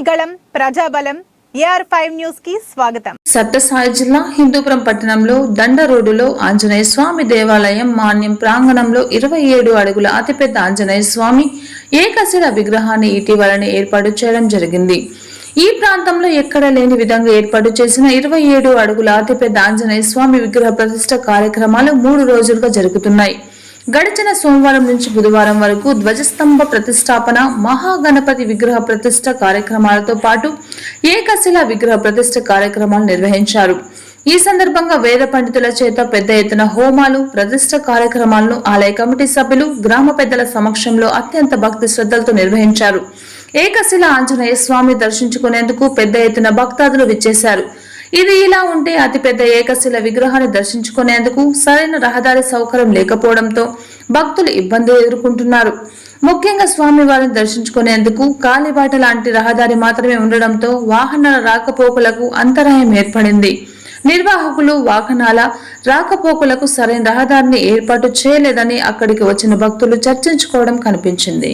గళం ప్రజాబలం AR five న్యూస్కి స్వాగతం సత్యసాయి జిల్లా హిందూపురం పట్టణంలో దండ రోడ్డులో ఆంజనేయ స్వామి దేవాలయం మాన్యం ప్రాంగణంలో ఇరవై ఏడు అడుగుల అతిపెద్ద ఆంజనేయ స్వామి ఏకశిల విగ్రహాన్ని ఇటీవలనే ఏర్పాటు చేయడం జరిగింది. ఈ ప్రాంతంలో ఎక్కడ లేని విధంగా ఏర్పాటు చేసిన ఇరవై ఏడు అడుగుల అతిపెద్ద ఆంజనేయ స్వామి విగ్రహ ప్రతిష్ట కార్యక్రమాలు మూడు రోజులుగా జరుగుతున్నాయి. గడిచిన సోమవారం నుంచి బుధవారం వరకు ధ్వజస్తంభ ప్రతిష్టాపన మహాగణపతి విగ్రహ ప్రతిష్ట కార్యక్రమాలతో పాటు ఏకశిల విగ్రహ ప్రతిష్ట కార్యక్రమాలు నిర్వహించారు. ఈ సందర్భంగా వేద పండితుల చేత పెద్ద ఎత్తున హోమాలు ప్రతిష్ట కార్యక్రమాలను ఆలయ కమిటీ సభ్యులు గ్రామ పెద్దల సమక్షంలో అత్యంత భక్తి శ్రద్ధలతో నిర్వహించారు. ఏకశిల ఆంజనేయ స్వామి దర్శించుకునేందుకు పెద్ద ఎత్తున భక్తాదులు విచ్చేశారు. ఇది ఇలా ఉంటే అతిపెద్ద ఏకశిల విగ్రహాన్ని దర్శించుకునేందుకు సరైన రహదారి సౌకర్యం లేకపోవడంతో భక్తులు ఇబ్బందులు ఎదుర్కొంటున్నారు. ముఖ్యంగా స్వామివారిని దర్శించుకునేందుకు కాలిబాట లాంటి రహదారి మాత్రమే ఉండడంతో వాహనాల రాకపోకలకు అంతరాయం ఏర్పడింది. నిర్వాహకులు వాహనాల రాకపోకలకు సరైన రహదారిని ఏర్పాటు చేయలేదని అక్కడికి వచ్చిన భక్తులు చర్చించుకోవడం కనిపించింది.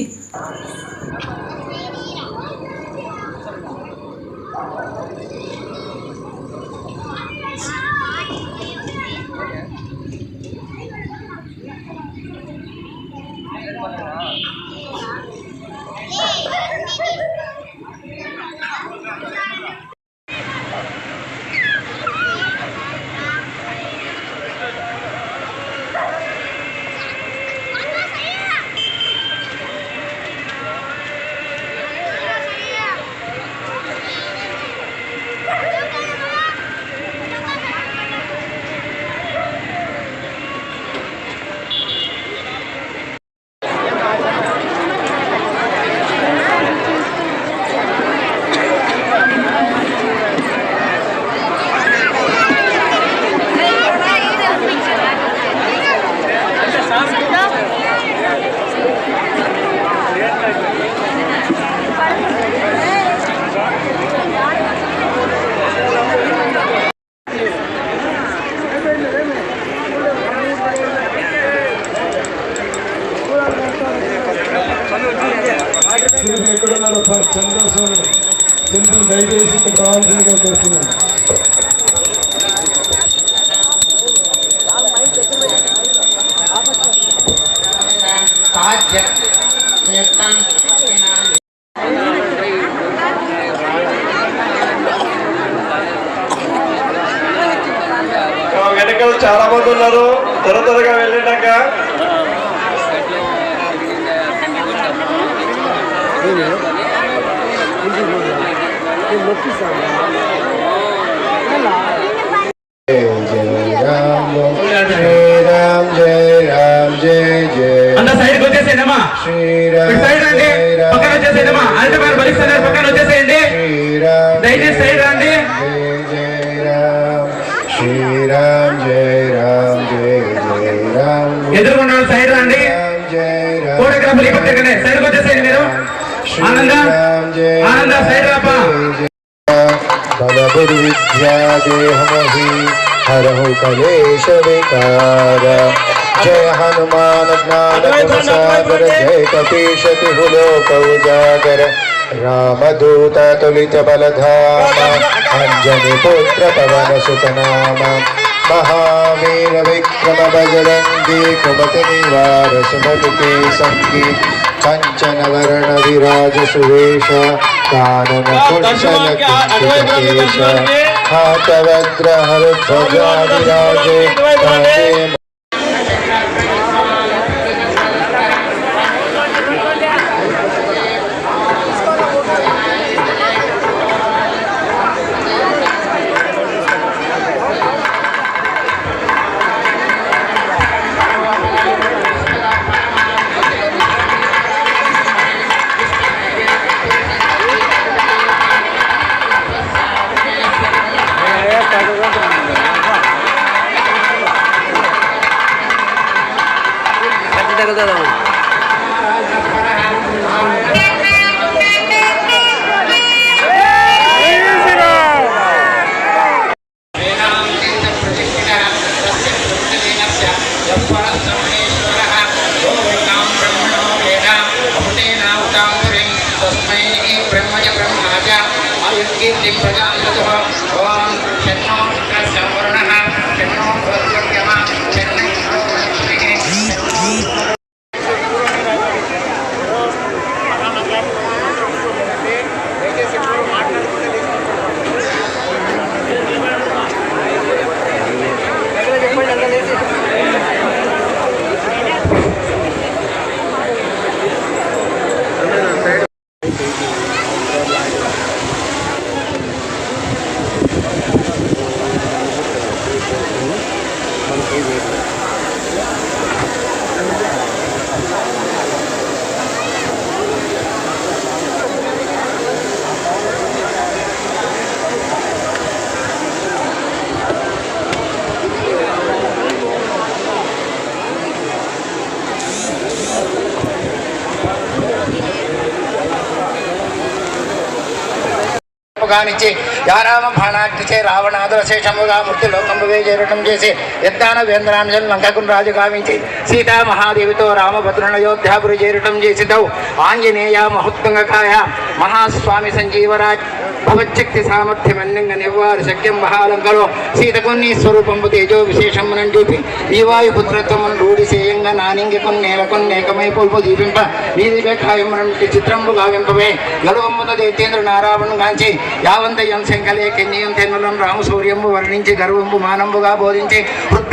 మీరు ఎక్కడున్నారో ఫస్ట్ సంతోషం టెంపుల్ దయచేసి ఇక్కడ రావాల్సిందిగా కోరుతున్నాను వెనకలు చాలా మంది ఉన్నారు. త్వర త్వరగా వెళ్ళినాక అంత సైడ్కి వచ్చేసేనమ్మా సైడ్ రండి పక్కన వచ్చేసేనమ్మా అంటే మరి భరిస్తున్నారు పక్కన వచ్చేసేయండి. దయచేసి సైడ్ రండి. ఎదుర్కొన్నాడు సైడ్ రండి. కోడగ్రాఫ్ సైడ్ ಆನಂದ ಸೈಡಪ್ಪ ಬಲಬುರು ವಿದ್ಯಾ ದೇಹಮಹಿ ಹರಹು ಕಲೇಶ ವಿಕಾರ ಜಯ ಹನುಮಾನ ಜ್ಞಾನ ಸಾಗರ ಜಯ ಕಪೀಶತಿ ಹುಲೋಕ ಉಜಾಗರ ರಾಮದೂತ ತುಲಿತ ಬಲಧಾಮ ಅಂಜನಿ ಪುತ್ರ ಪವನ ಸುತನಾಮ महावीर विक्रम बजरंगी कुमत निवार सुमति के संगी कंचन वरण विराज सुवेश कानन कुंचन कुंचकेश हाथ वज्र हर ध्वजा विराजे দাদা বলি ब्रह्मज ब्रह्माजा आयुर्गीर्ति प्रजां भवान् शर्मा सर्वर्ण గానిచ్చి యారామ బాణాగ్నిచే రావణాదుల శేషముగా మృతి లోకమువే చేరటం చేసి ఎత్తాన వేంద్రాంజన్ లంకకుని రాజు గావించి సీతా మహాదేవితో రామభద్రుల అయోధ్యాపురి చేరటం చేసి తౌ ఆంజనేయ మహోత్తుంగకాయ మహాస్వామి సంజీవరాజ్ భవచ్చక్తి సామర్థ్యమన్నంగా నివ్వారు శక్యం మహాలంకలో సీతకు నీ స్వరూపంబు తేజో విశేషమునని చూపి ఈ వాయు పుత్రత్వమును రూఢి చేయంగా నానింగి కొన్ని ఏకమై పొల్పు దీపింప. నీది ఖాయమునంటి చిత్రంబు గావింపవే. గలువమ్ముత దైతేంద్ర నారాయణను గాంచి యావంతయం శంకలే కెన్యం తెన్నులం రాము సూర్యంబు వర్ణించి గర్వంబు మానంబుగా బోధించి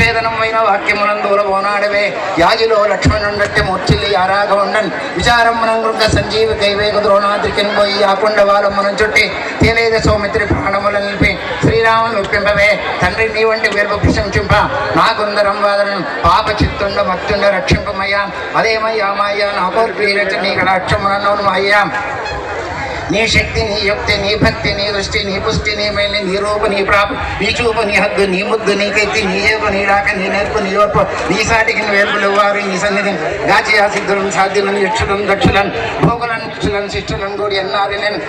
హృద్భేదనమైన వాక్యమునం దూర బోనాడవే యాజిలో లక్ష్మణుండట్టె మూర్చిల్లి యారాఘవుండన్ విచారమ్మనం గృగ సంజీవి కైవేగ ద్రోణాద్రికిన్ పోయి ఆకుండ వాళ్ళమ్మనం చుట్టి తేలేద సౌమిత్రి ప్రాణముల నిలిపి శ్రీరాముని ఒప్పింపవే తండ్రి నీ వంటి వీర్పు ప్రశంసింప నాకుందరం వాదనం పాప చిత్తుండ భక్తుండ రక్షింపమయ్యా అదేమయ్యా మాయ్యా నా కోరిక రచ నీ కటాక్షమునను అయ్యా నీ శక్తి నీ యుక్తి నీ భక్తి నీ దృష్టి నీ పుష్టి నీ మేలి నీ రూపు నీ ప్రాపు నీ చూపు నీ హద్దు నీ ముద్దు నీ కైతి నీ ఏపు నీ రాక నీ నేర్పు నీ ఓర్పు నీ సాటికి వేల్పులు వారు నీ సన్నిధి. గాచి ఆ సిద్ధులను సాధ్యులను యక్షులను దక్షులను భోగులను శిష్యులను శిష్టులను కూడి అన్నారు నేను